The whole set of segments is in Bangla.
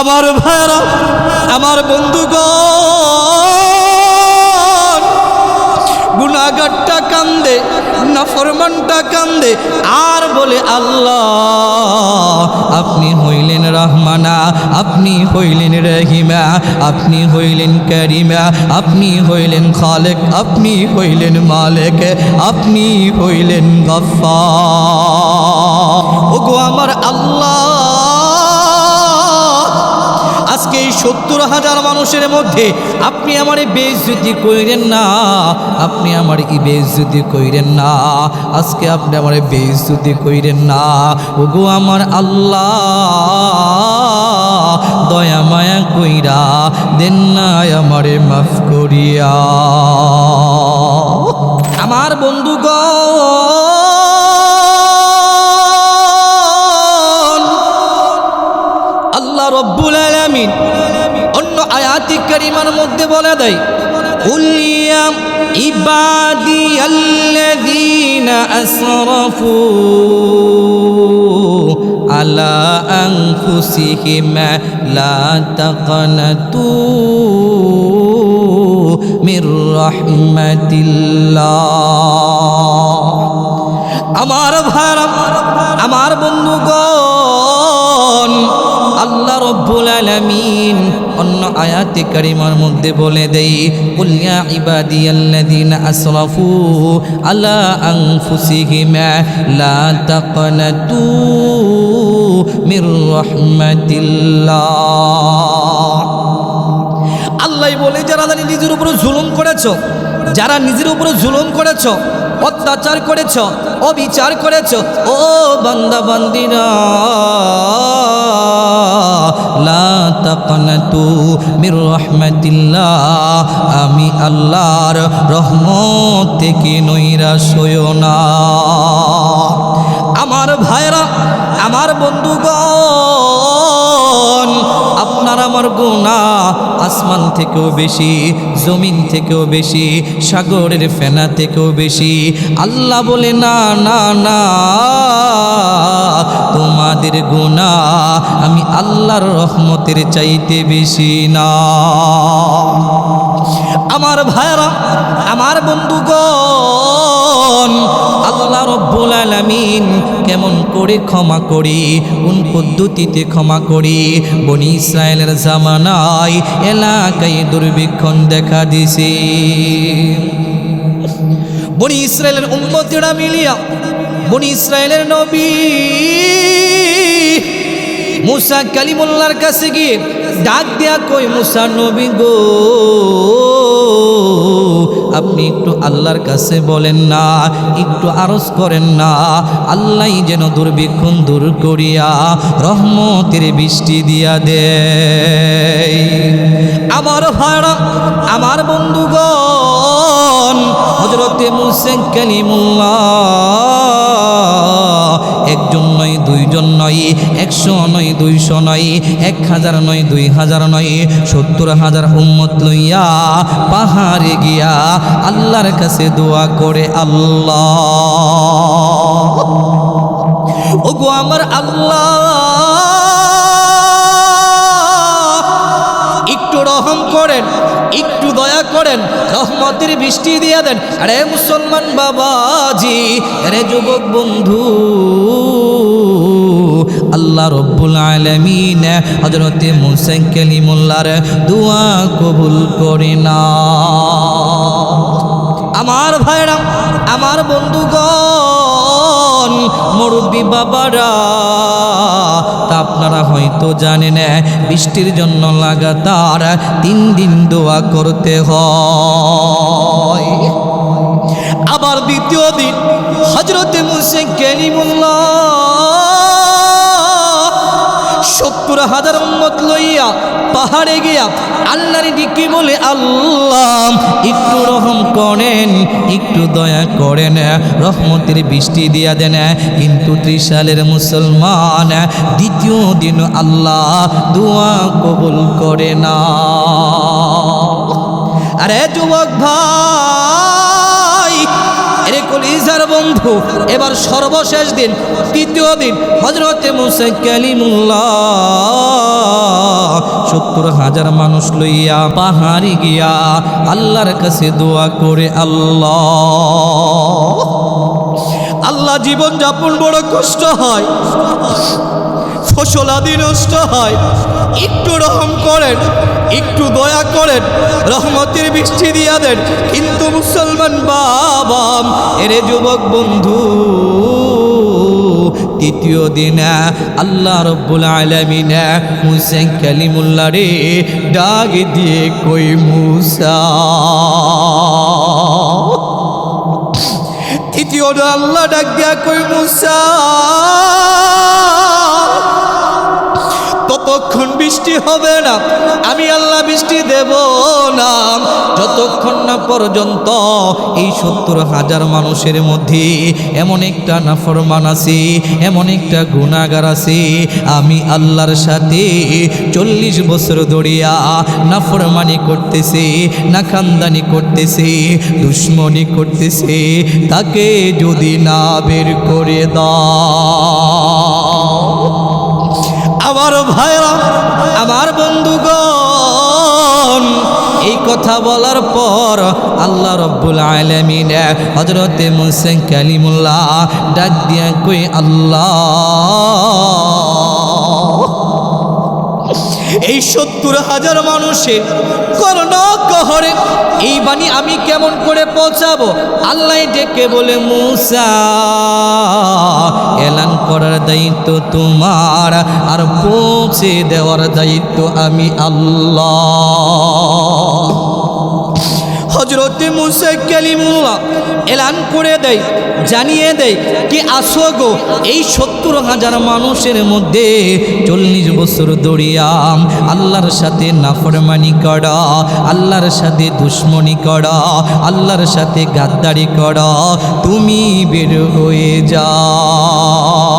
আমার ভাইরা, আমার বন্ধুগণ গুনাগারটা কান্দে, নাফরমানটা কান্দে, আর বলে, আল্লাহ, আপনি হইলেন রহমানা, আপনি হইলেন রহিমা, আপনি হইলেন করিমা, আপনি হইলেন খালেক, আপনি হইলেন মালেক, আপনি হইলেন গফা ওগো আমার আল্লাহ সত্তর হাজার মানুষের মধ্যে আপনি আমার বেজুতি কইরেন না, আপনি আমার কি বেজুতি কইরেন না? আজকে আপনি আমার বেজুতি কইরেন না। ওগো আমার আল্লাহ, দয়া মায়া কইরা দেন না আমারে মাফ করিয়া। আমার বন্ধুগণ, আল্লাহ রব্বুল আয়াতি কারিমার মধ্যে বলে দেয় উলিয়া ইবাদি আল্লাযীনা আসরাফু আলা আনফুসিহিম লা তাকনাতু মির রাহমাতিল্লাহ। আমার ভাইরা, আমার বন্ধুগণ আয়াতে কারিমার মধ্যে বলে দেই, কুল ইয়া ইবাদিয়াল্লাযীনা আসরাফু আলা আনফুসিহিম, লা তাকনাতু মির রাহমাতিল্লাহ। আল্লাহ বলে, যারা জানি নিজের উপরে জুলুম করেছ, যারা নিজের উপরে জুলুম করেছ, অত্যাচার করেছ, অবিচার করেছ, ও বান্দা বান্দিরা তাকনাতু মির রাহমাতিল্লাহ। আমি আল্লাহর রহমত থেকে নৈরাশ হইও না। আমার ভাইরা, আমার বন্ধুগণ, আপনার আমার গুণা আসমান থেকেও বেশি, জমিন থেকেও বেশি, সাগরের ফেনা থেকেও বেশি। আল্লাহ বলে, না না না। তোমাদের গুণা আমি আল্লাহর রহমতের চাইতে বেশি না। আমার ভাইরা আমার বন্ধুগণ, আল্লাহ রব্বুল আলামিন কেমন করে ক্ষমা করি, কোন পদ্ধতিতে ক্ষমা করি, বনি ইসরায়েলের জামানায় এলাকায় দুর্ভিক্ষণ দেখা দিছে। বনি ইসরায়েলের উম্মতিরা মিলিয়া, বনি ইসরায়েলের নবী মুসা কালিমুল্লার কাছে গিয়ে ডাক দেয়া কই মুসা নবী গো, আপনি একটু আল্লাহর কাছে বলেন না, একটু আরজ করেন না। আল্লাহ যেন দুর্ভিক্ষণ দূর করিয়া রহমতের বৃষ্টি দিয়া দে আমার ভাড়া আমার বন্ধুগণ হজরতে মুসেন কালিমুল্লাহ একজন নয়, দুইজন নয়, একশো নয়, দুইশো নয়, এক হাজার নয়, দুই হাজার নয়, সত্তর হাজার উম্মত লইয়া পাহাড়ে গিয়া আল্লাহর কাছে দোয়া করে আল্লাহ। ওগো আমার আল্লাহ। রহম করেন, একটু দয়া করেন, রহমতের বৃষ্টি দিয়ে দেন। আরে মুসলমান বাবাজি, আরে যুবক বন্ধু, আল্লাহ রব্বুল আলমিন হজরতে মুসেন কালিমুল্লার দোয়া কবুল করে না। আমার ভাইরা, আমার বন্ধুগণ মুরব্বী বাবারা, তা আপনারা হয়তো জানেন, বৃষ্টির জন্য লাগাতার তিন দিন দোয়া করতে হয়। আবার দ্বিতীয় দিন হজরতে মুসে কেলিমুল্লাহ সত্তর হাজার উম্মত লইয়া পাহাড়ে গিয়া আল্লাহর দিকে বলে, আল্লাহ, একটু রহম করেন, একটু দয়া করেন, রহমতের বৃষ্টি দিয়া দেন, কিন্তু ত্রিশালের মুসলমান দ্বিতীয় দিন আল্লাহ দোয়া কবুল করে না। আরে যুবক ভাই কলিজার বন্ধু, এবার সর্বশেষ দিন, তৃতীয় দিন হজরতে মুসে কালিমুল্লাহ। সত্তর হাজার মানুষ লইয়া পাহাড়ি গিয়া আল্লাহর কাছে দোয়া করে আল্লাহ। আল্লাহ জীবন যাপন বড় কষ্ট হয়, ফসল আদি নষ্ট হয়। একটু রহম করেন, একটু দয়া করেন, রহমতের বৃষ্টি দিয়া দেন মুসলমান বাবা এরে যুবক বন্ধু, তৃতীয় দিন, আল্লাহ রব্বুল আলমিন হুসেন কালিমুল্লা রে ডাক দিয়ে কই মুসা। তৃতীয় দিন আল্লাহ ডাক দিয়া কই মুসা। ততক্ষণ বৃষ্টি হবে না, আমি আল্লাহ বৃষ্টি দেব না। যতক্ষণ না পর্যন্ত এই সত্তর হাজার মানুষের মধ্যে এমন একটা নাফরমান আছে, এমন একটা গুণাগার আছে, আমি আল্লাহর সাথে চল্লিশ বছর দড়িয়া নাফরমানি করতেছে না খানদানি করতেছে, দুশ্মনী করতেছে, তাকে যদি না বের করে দাও। আমার ভাইরা, আমার বন্ধুগণ কথা বলার পর আল্লাহ রব্বুল আলমিন হজরতে মুসেন কালিমুল্লাহ ডাক দিয়া কই আল্লাহ, এই সত্তর হাজার মানুষের কর্ণ কহরে এই বাণী আমি কেমন করে পৌঁছাবো? আল্লাহ ডেকে বলে, মুসা, এলান করার দায়িত্ব তোমার, আর পৌঁছে দেওয়ার দায়িত্ব আমি আল্লাহ। হজরতে মুসা কালিমুল্লাহ এলান করে দেয়, জানিয়ে দেয় কি আসো গো, এই সত্তর হাজার মানুষের মধ্যে চল্লিশ বছর দড়িয়াম আল্লাহর সাথে নাফরমানি করা, আল্লাহর সাথে দুশ্মনী করা, আল্লাহর সাথে গাদ্দারি করা, তুমি বের হয়ে যাও।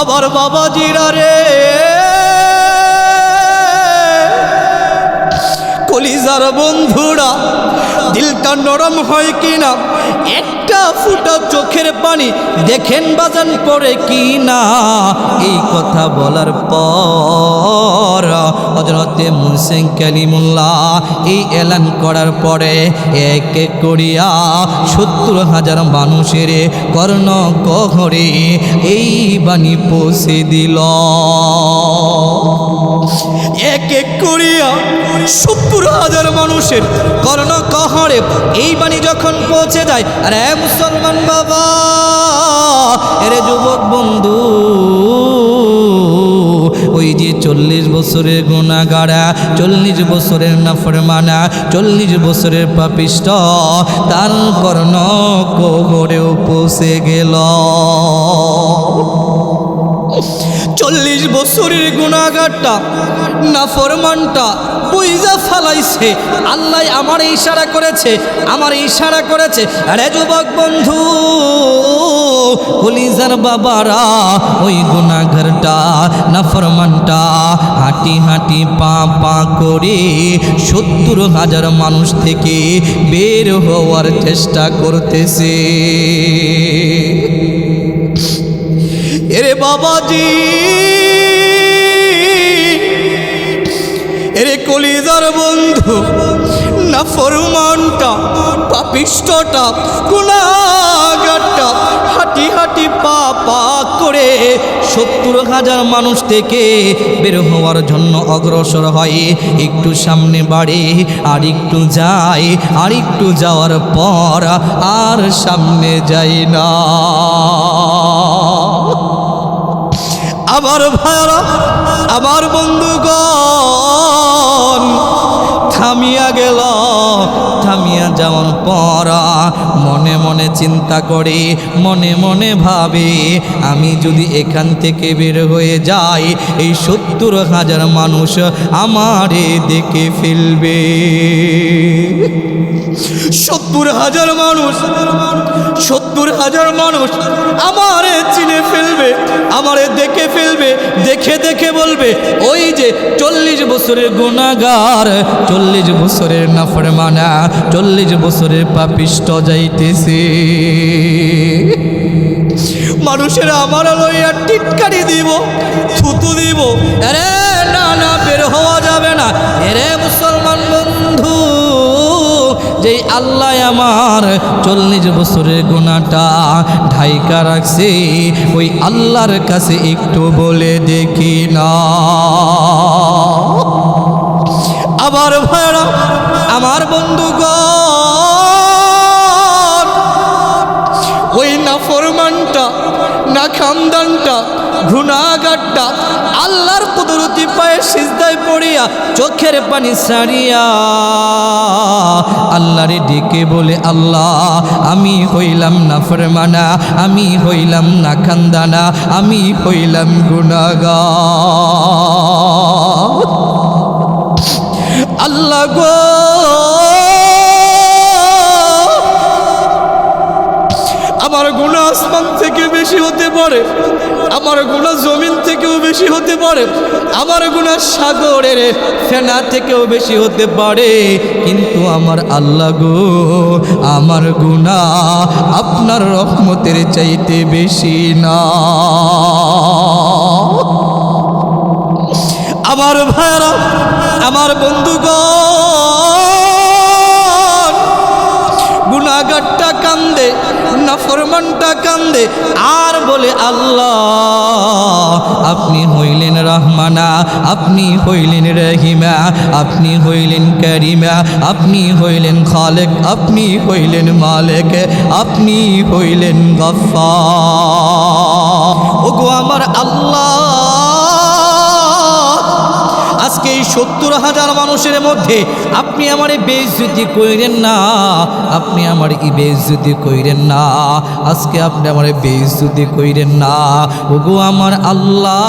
আবার বাবাজিরা রে কলিজার বন্ধুরা, দিলটা নরম হয় কিনা? একটা ফুটা চোখের পানি দেখেন বাজান পড়ে কি না এই কথা বলার পর হজরতে মুসেন কালিমুল্লাহ এই এলান করার পরে এক এক করিয়া সত্তর হাজার মানুষের কর্ণ কহরে এই বাণী পৌঁছে দিল। এক এক করিয়া সত্তর হাজার মানুষের করণ কহরে এই বাণী যখন পৌঁছে যায়, আরে মুসলমান বাবা, এরে যুবক বন্ধু, ওই যে চল্লিশ বছরের গুণাগারা, চল্লিশ বছরের নাফরমানা, চল্লিশ বছরের পাপিষ্ট তার কর্ণ কোহরেও পৌঁছে গেল। চল্লিশ বছরের গুণাগারটা নাফরমানটা বুঝা ফালাইছে। আল্লাহ আমার ইশারা করেছে, আমার ইশারা করেছে। আরে যুবক বন্ধু, কলিজার বাবারা, ওই গুণাগারটা নাফরমানটা হাঁটি হাঁটি পা পা করে সত্তর হাজার মানুষ থেকে বের হওয়ার চেষ্টা করতেছে। এরে বাবাজি। এরে কলিজার বন্ধু, না ফরমানটা পাপিষ্টটা গুণাগারটা হাঁটি হাঁটি পা পা করে সত্তর হাজার মানুষ থেকে বের হওয়ার জন্য অগ্রসর হয়। একটু সামনে বাড়ে, আর একটু যায়, আর একটু যাওয়ার পর আর সামনে যাই না। আমার ভাইরা আমার বন্ধুগণ, থামিয়া গেল, থামিয়া যেমন পর মনে মনে চিন্তা করে, মনে মনে ভাবে, আমি যদি এখান থেকে বের হয়ে যাই, এই সত্তর হাজার মানুষ আমারে দেখে ফেলবে। সত্তর হাজার মানুষ, সত্তর হাজার মানুষ আমারে চিনে ফেলবে আমারে দেখে ফেলবে, দেখে দেখে বলবে, ওই যে চল্লিশ বছরের গুণাগার, চল্লিশ বছরের নাফরমানা, চল্লিশ বছরের পাপিষ্ট যাইতেছে। মানুষের আমার লইয়া টিটকারি দিব, থুতু দিব। এরে না না, বের হওয়া যাবে না। এরে মুসলমান বন্ধু সেই আল্লাহ আমার চল্লিশ বছরের গোনাটা ঢাইকা রাখছে, ওই আল্লাহর কাছে একটু বলে দেখি না। আবার ভাইরা, আমার বন্ধুগণ, ওই নাফরমানটা, না খামদানটা ঘুণাগারটা আল্লাহর কুদরতি পায়ে সিজদায় পড়িয়া চোখের পানি সারিয়া আল্লাহরে ডেকে বলে, আল্লাহ, আমি হইলাম না ফরমানা, আমি হইলাম না খান্দানা, আমি হইলাম গুণাগার আল্লাহ গো! আমার গুণা বেশি হতে পারে। আমার গুণা জমিন থেকেও বেশি হতে পারে। আমার গুণা সাগরের ফেনা থেকেও বেশি হতে পারে। কিন্তু আমার আল্লাহ গো, আমার গুণা আপনার রহমতের চাইতে বেশি না। আমার ভাইরা আমার বন্ধুগণ গুনাগারটা কান্দে, নাফরমানটা কান্দে আর বলে, আল্লাহ, আপনি হইলেন রহমানা, আপনি হইলেন রহিমা, আপনি হইলেন করিমা, আপনি হইলেন খালেক, আপনি হইলেন মালেক, আপনি হইলেন গফা ওগো আমার আল্লাহ আজকে এই সত্তর হাজার মানুষের মধ্যে আপনি আমার বেইজ্জতি কইরেন না, আপনি আমার ই বেইজ্জতি কইরেন না? আজকে আপনি আমার বেইজ্জতি কইরেন না। ওগো আমার আল্লাহ,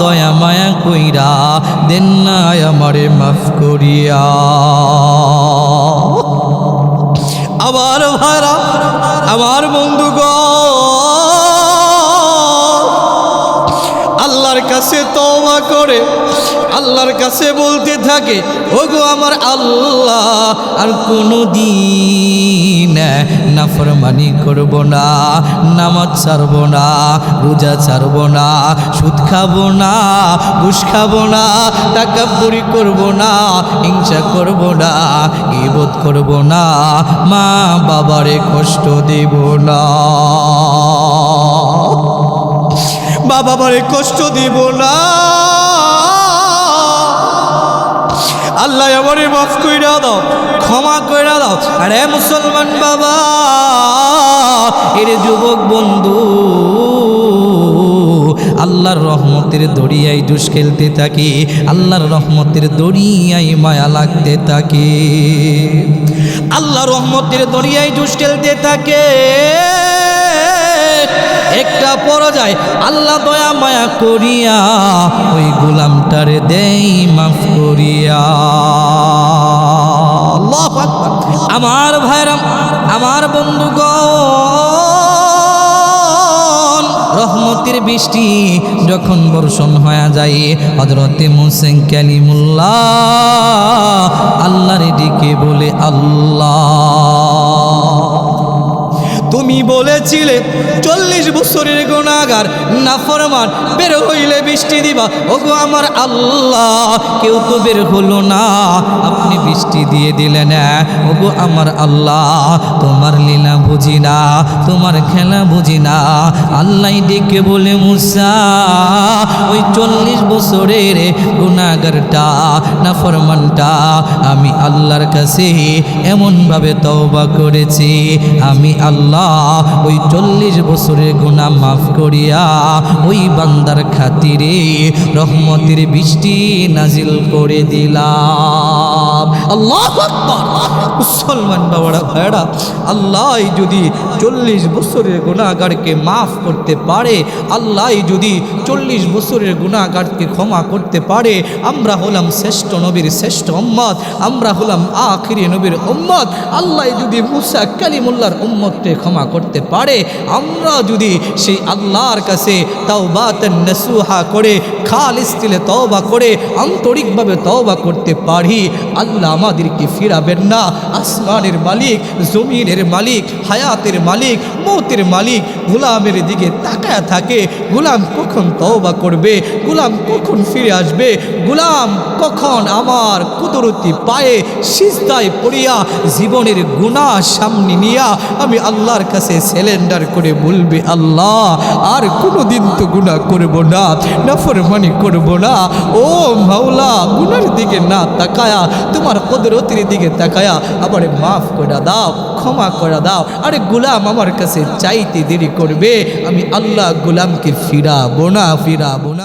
দয়া মায়া কইরা দেন না আমারে মাফ করিয়া। আবার ভাইরা, আমার বন্ধুগণ তওবা করে, আল্লাহর কাছে বলতে থাকে, ওগো আমার আল্লাহ, আর কোনো দিন নাফরমানি করব না, নামাজ ছাড়ব না, রোজা ছাড়ব না, সুদ খাব না, ঘুষ খাব না টাকা পুরি করব না, হিংসা করব না ইবোধ করব না, মা বাবারে কষ্ট দেব না। বাবা বারে কষ্ট দিব না। আল্লাহ আমারে মাফ কইরা দাও, ক্ষমা কইরা দাও। আরে মুসলমান বাবা, এর যুবক বন্ধু, আল্লাহর রহমতের দড়িয়ায় জুস খেলতে থাকি, আল্লাহর রহমতের দড়িয়ায় মায়া লাগতে থাকে। আল্লাহ রহমতের দড়িয়ায় জুস খেলতে থাকে। একটা পরাজয়, আল্লাহ দয়া মায়া করিয়া ওই গোলামটারে দেই মাফ করিয়া। আমার ভাইরাম আমার বন্ধুগণ, রহমতের বৃষ্টি যখন বর্ষণ হয়ে যায় হজরতে মুসেন কালিমুল্লাহ আল্লাহরে ডেকে বলে, আল্লাহ বলেছিলে চল্লিশ বছরের গুণাগার, নাফরমান, বের হইলে বৃষ্টি দিবা। ওগো আমার আল্লাহ, কেউ তো বের হলো না। আপনি বৃষ্টি দিয়ে দিলেন ওগো আমার আল্লাহ, তোমার লীলা বুঝি না, তোমার খেলা বুঝি না। আল্লাহ ডেকে বলে, মুসা, ওই চল্লিশ বছরের গুণাগারটা, নাফরমানটা, আমি আল্লাহর কাছে এমনভাবে তওবা করেছি। আমি আল্লাহ, ওই চল্লিশ বছরের গুণা মাফ করিয়া ওই বান্দার খাতিরে রহমতের বৃষ্টি নাজিল করে দিলাম। আল্লাহ মুসলমান বাবারা ভাইরা আল্লাহ যদি চল্লিশ বছরের গুণাগারকে মাফ করতে পারে, আল্লাহ যদি চল্লিশ বছরের গুণাগারকে ক্ষমা করতে পারে, আমরা হলাম শ্রেষ্ঠ নবীর শ্রেষ্ঠ উম্মত, আমরা হলাম আখিরি নবীর উম্মত, আল্লাহ যদি মুসা কালিমুল্লার উম্মতকে ক্ষমা করতে পারে, আমরা যদি সেই আল্লাহর কাছে তাও বাতেন নসুহা করে খাল দিলে তওবা করে, আন্তরিকভাবে তওবা করতে পারি, আল্লাহ আমাদেরকে ফিরাবেন না। আসমানের মালিক, জমিনের মালিক, হায়াতের মালিক, মৌতের মালিক গোলামের দিকে তাকায় থাকে। গোলাম কখন তওবা করবে? গোলাম কখন ফিরে আসবে? গুলাম কখন আমার কুদরতি পায়ে সিজদায় পড়িয়া জীবনের গুনাহ সামনে নিয়া আমি আল্লাহর কাছে সিলিন্ডার করে বলবে, আল্লাহ, আর কোনো দিন তো গুনাহ করব না, নাফরমানি করব না। ও মাওলা, গুনার দিকে না তাকায়া তোমার কুদরতির দিকে তাকায়া আমারে মাফ করে দাও, ক্ষমা করে দাও। আরে গুলাম আমার কাছে চাইতে দেরি করবে, আমি আল্লাহ গুলামকে ফিরাবো না ফিরাবো না।